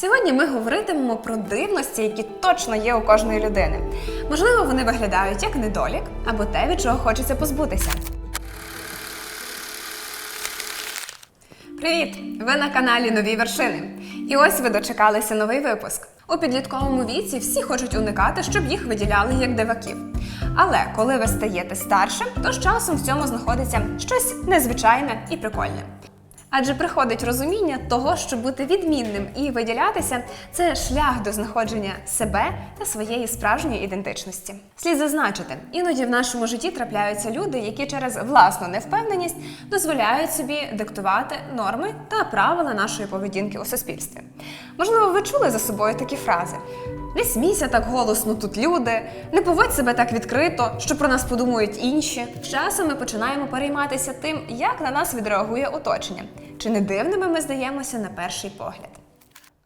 Сьогодні ми говоритимемо про дивності, які точно є у кожної людини. Можливо, вони виглядають як недолік або те, від чого хочеться позбутися. Привіт! Ви на каналі Нові вершини. І ось ви дочекалися новий випуск. У підлітковому віці всі хочуть уникати, щоб їх виділяли як диваків. Але коли ви стаєте старшим, то з часом в цьому знаходиться щось незвичайне і прикольне. Адже приходить розуміння того, що бути відмінним і виділятися це шлях до знаходження себе та своєї справжньої ідентичності. Слід зазначити, іноді в нашому житті трапляються люди, які через власну невпевненість дозволяють собі диктувати норми та правила нашої поведінки у суспільстві. Можливо, ви чули за собою такі фрази. Не смійся так голосно тут люди, не поводь себе так відкрито, що про нас подумають інші. З часом ми починаємо перейматися тим, як на нас відреагує оточення, чи не дивними ми здаємося на перший погляд.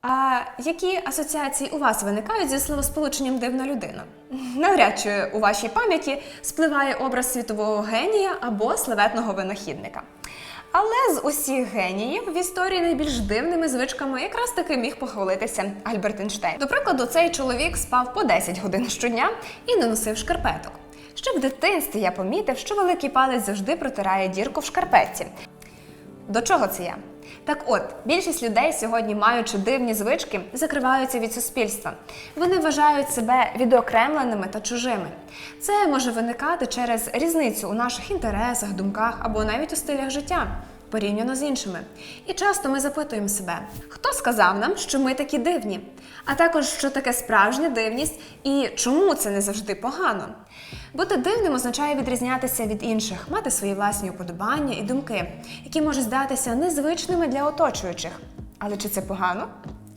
А які асоціації у вас виникають зі словосполученням дивна людина? Навряд чи у вашій пам'яті спливає образ світового генія або славетного винахідника. Але з усіх геніїв в історії найбільш дивними звичками якраз таки міг похвалитися Альберт Ейнштейн. До прикладу, цей чоловік спав по 10 годин щодня і не носив шкарпеток. Ще в дитинстві я помітив, що великий палець завжди протирає дірку в шкарпетці. До чого це я? Так от, більшість людей сьогодні, маючи дивні звички, закриваються від суспільства. Вони вважають себе відокремленими та чужими. Це може виникати через різницю у наших інтересах, думках або навіть у стилях життя. Порівняно з іншими. І часто ми запитуємо себе, хто сказав нам, що ми такі дивні, а також що таке справжня дивність і чому це не завжди погано. Бути дивним означає відрізнятися від інших, мати свої власні уподобання і думки, які можуть здатися незвичними для оточуючих. Але чи це погано?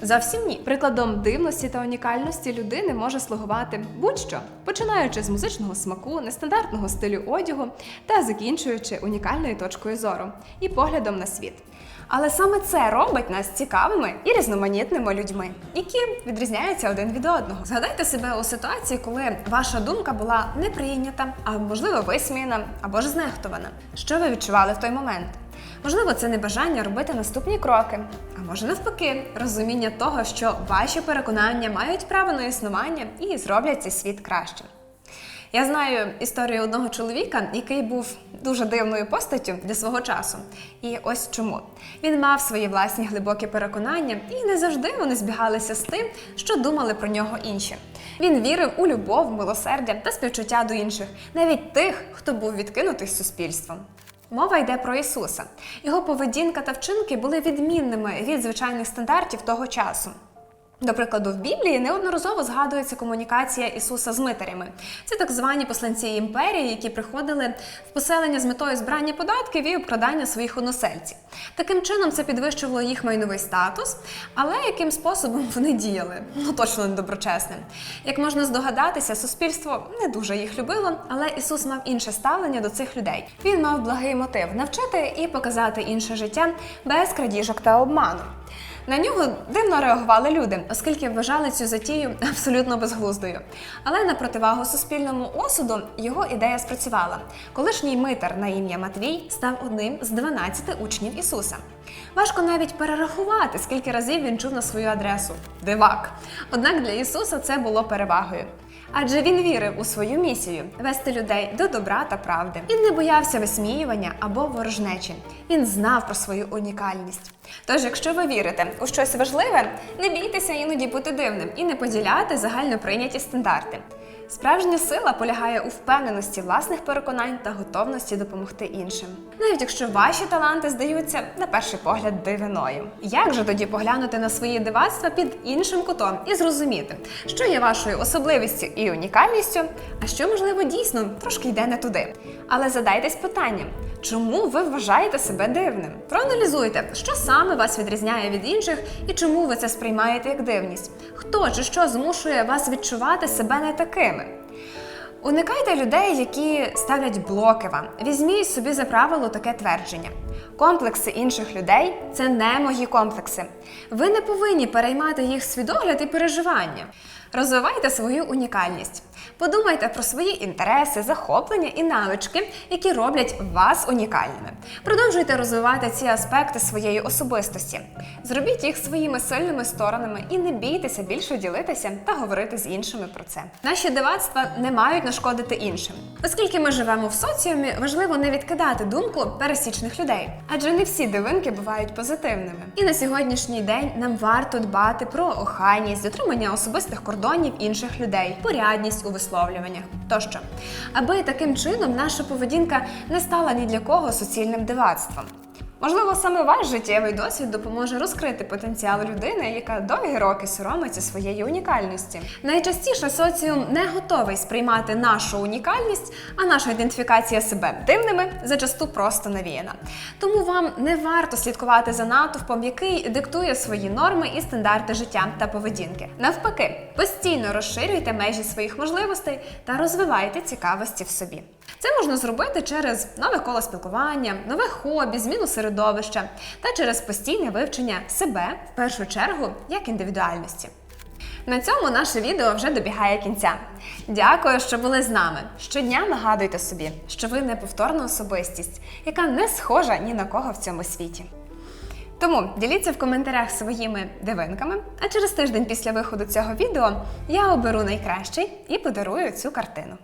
Зовсім ні. Прикладом дивності та унікальності людини може слугувати будь-що, починаючи з музичного смаку, нестандартного стилю одягу та закінчуючи унікальною точкою зору і поглядом на світ. Але саме це робить нас цікавими і різноманітними людьми, які відрізняються один від одного. Згадайте себе у ситуації, коли ваша думка була не прийнята, а можливо висміяна або ж знехтована. Що ви відчували в той момент? Можливо, це небажання робити наступні кроки, а може навпаки, розуміння того, що ваші переконання мають право на існування і зроблять цей світ кращим. Я знаю історію одного чоловіка, який був дуже дивною постаттю для свого часу. І ось чому він мав свої власні глибокі переконання, і не завжди вони збігалися з тим, що думали про нього інші. Він вірив у любов, милосердя та співчуття до інших, навіть тих, хто був відкинутий суспільством. Мова йде про Ісуса. Його поведінка та вчинки були відмінними від звичайних стандартів того часу. До прикладу, в Біблії неодноразово згадується комунікація Ісуса з митарями. Це так звані посланці імперії, які приходили в поселення з метою збирання податків і обкрадання своїх односельців. Таким чином це підвищувало їх майновий статус, але яким способом вони діяли? Ну точно не доброчесним. Як можна здогадатися, суспільство не дуже їх любило, але Ісус мав інше ставлення до цих людей. Він мав благий мотив навчити і показати інше життя без крадіжок та обману. На нього дивно реагували люди, оскільки вважали цю затію абсолютно безглуздою. Але на противагу суспільному осуду його ідея спрацювала. Колишній митар на ім'я Матвій став одним з 12 учнів Ісуса. Важко навіть перерахувати, скільки разів він чув на свою адресу дивак. Однак для Ісуса це було перевагою. Адже він вірив у свою місію вести людей до добра та правди. Він не боявся висміювання або ворожнечі. Він знав про свою унікальність. Тож, якщо ви вірите у щось важливе, не бійтеся іноді бути дивним і не поділяти загально прийняті стандарти. Справжня сила полягає у впевненості власних переконань та готовності допомогти іншим, навіть якщо ваші таланти здаються на перший погляд дивиною. Як же тоді поглянути на свої дивацтва під іншим кутом і зрозуміти, що є вашою особливістю і унікальністю, а що можливо дійсно трошки йде не туди. Але задайтесь питанням, чому ви вважаєте себе дивним? Проаналізуйте, що саме вас відрізняє від інших і чому ви це сприймаєте як дивність. Хто чи що змушує вас відчувати себе не такими? Уникайте людей, які ставлять блоки вам. Візьміть собі за правило таке твердження. Комплекси інших людей це не мої комплекси. Ви не повинні переймати їх свідогляд і переживання. Розвивайте свою унікальність. Подумайте про свої інтереси, захоплення і навички, які роблять вас унікальними. Продовжуйте розвивати ці аспекти своєї особистості. Зробіть їх своїми сильними сторонами і не бійтеся більше ділитися та говорити з іншими про це. Наші дивацтва не мають нашкодити іншим. Оскільки ми живемо в соціумі, важливо не відкидати думку пересічних людей, адже не всі дивинки бувають позитивними. І на сьогоднішній день нам варто дбати про охайність, дотримання особистих кордонів інших людей, порядність у висловлюваннях тощо, аби таким чином наша поведінка не стала ні для кого суцільним дивацтвом. Можливо, саме ваш життєвий досвід допоможе розкрити потенціал людини, яка довгі роки соромиться своєї унікальності. Найчастіше соціум не готовий сприймати нашу унікальність, а наша ідентифікація себе дивними зачасту просто навіяна. Тому вам не варто слідкувати за натовпом, який диктує свої норми і стандарти життя та поведінки. Навпаки, постійно розширюйте межі своїх можливостей та розвивайте цікавості в собі. Це можна зробити через нове коло спілкування, нове хобі, зміну середовища та через постійне вивчення себе в першу чергу як індивідуальності. На цьому наше відео вже добігає кінця. Дякую, що були з нами. Щодня нагадуйте собі, що ви неповторна особистість, яка не схожа ні на кого в цьому світі. Тому діліться в коментарях своїми дивинками, а через тиждень після виходу цього відео я оберу найкращий і подарую цю картину.